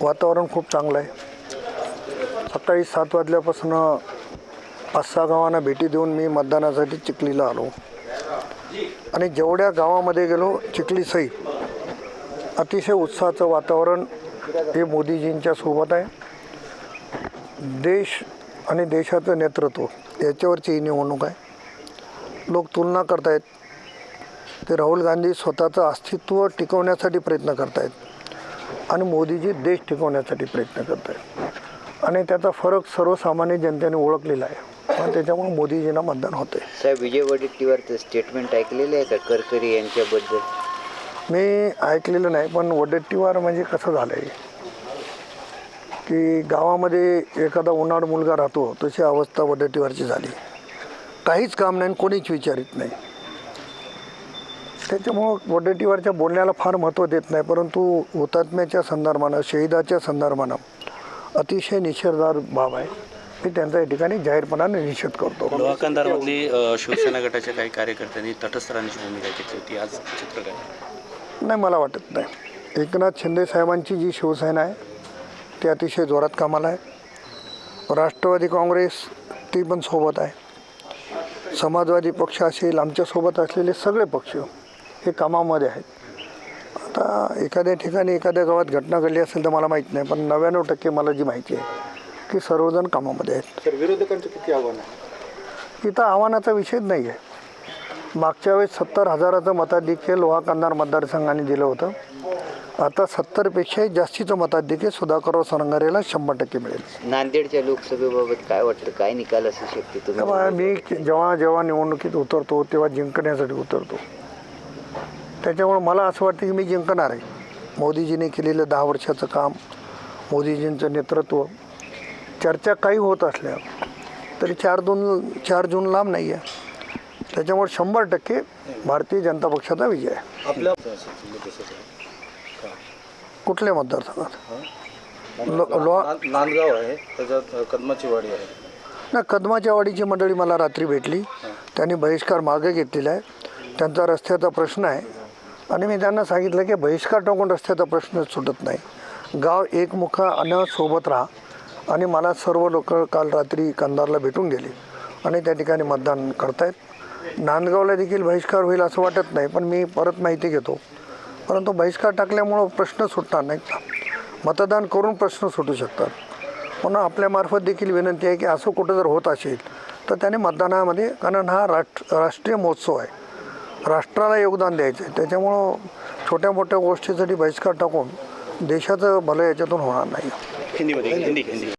वातावरण खूप चांगलं आहे. सकाळी सात वाजल्यापासून पाच सहा गावांना भेटी देऊन मी मतदानासाठी चिखलीला आलो. आणि जेवढ्या गावामध्ये गेलो चिखलीसहित अतिशय उत्साहाचं वातावरण हे मोदीजींच्या सोबत आहे. देश आणि देशाचं नेतृत्व याच्यावरची ही निवडणूक आहे. लोक तुलना करतायत. ते राहुल गांधी स्वतःचं अस्तित्व टिकवण्यासाठी प्रयत्न करतायत. आणि मोदीजी देश टिकवण्यासाठी प्रयत्न करत आहेत आणि त्याचा फरक सर्वसामान्य जनतेने ओळखलेला आहे. पण त्याच्यामुळे मोदीजींना मतदान होते साहेब विजय वडेट्टीवारचं स्टेटमेंट ऐकलेलं आहे का? करकरी यांच्याबद्दल? मी ऐकलेलं नाही पण वडेट्टीवार म्हणजे कसं झालं आहे की गावामध्ये एखादा उन्हाळ मुलगा राहतो तशी अवस्था वडेट्टीवारची झाली. काहीच काम नाही आणि कोणीच विचारित नाही. त्याच्यामुळं वडेट्टीवारच्या बोलण्याला फार महत्त्व देत नाही परंतु हुतात्म्याच्या संदर्भानं शहिदाच्या संदर्भानं अतिशय निषेधार भाव आहे. मी त्यांचा या ठिकाणी जाहीरपणाने निषेध करतो. लोहा कंधारमधली अ, शिवसेना गटाच्या काही कार्यकर्त्यांनी तटस्थ राहण्याची भूमिका घेतली होती. आज चित्र काय? नाही मला वाटत नाही. एकनाथ शिंदे साहेबांची जी शिवसेना आहे ती अतिशय जोरात कामाला आहे. राष्ट्रवादी काँग्रेस ती पण सोबत आहे. समाजवादी पक्ष असेल आमच्यासोबत असलेले सगळे पक्ष हे कामामध्ये आहेत. आता एखाद्या ठिकाणी एखाद्या गावात घटना घडली असेल तर मला माहीत नाही पण नव्याण्णव टक्के मला जी माहिती आहे की सर्वजण कामामध्ये आहेत. तर विरोधकांचं किती आव्हान आहे? इथं आव्हानाचा विषयच नाही आहे. मागच्या वेळेस सत्तर हजाराचं मताधिक्य लोहा कंधार मतदारसंघाने दिलं होतं. आता सत्तरपेक्षाही जास्तीचं मताधिक्य सुधाकरराव सरंगारेला शंभर टक्के मिळेल. नांदेडच्या लोकसभेबाबत काय वाटतं? काय निकाल असू शकते मी जेव्हा जेव्हा निवडणुकीत उतरतो तेव्हा जिंकण्यासाठी उतरतो. त्याच्यामुळे मला असं वाटतं की मी जिंकणार आहे. मोदीजीने केलेलं दहा वर्षाचं काम मोदीजींचं नेतृत्व चर्चा काही होत असल्या तरी चार दोन चार जून लांब नाही आहे त्याच्यामुळे शंभर टक्के भारतीय जनता पक्षाचा विजय आहे. आपल्या कुठल्या मतदारसंघात? नांदगाव आहे त्याच्यात कदमाची वाडी आहे. ना कदमाच्या वाडीची मंडळी मला रात्री भेटली. त्यांनी बहिष्कार मागे घेतलेला आहे. त्यांचा रस्त्याचा प्रश्न आहे. आणि मी त्यांना सांगितलं की बहिष्कार टाकून रस्त्याचा प्रश्न सुटत नाही. गाव एकमुखा अन सोबत राहा. आणि मला सर्व लोक काल रात्री कंधारला भेटून गेले. आणि त्या ठिकाणी मतदान करतायत. नांदगावला देखील बहिष्कार होईल असं वाटत नाही पण मी परत माहिती घेतो. परंतु बहिष्कार टाकल्यामुळं प्रश्न सुटणार नाहीत का मतदान करून प्रश्न सुटू शकतात. म्हणून आपल्यामार्फत देखील विनंती आहे की असं कुठं जर होत असेल तर त्याने मतदानामध्ये कारण हा राष्ट्र राष्ट्रीय महोत्सव आहे. राष्ट्राला योगदान द्यायचं आहे त्याच्यामुळं छोट्या मोठ्या गोष्टीसाठी बहिष्कार टाकून देशाचं भलं याच्यातून होणार नाही. हिंदीमध्ये हिंदी हिंदी.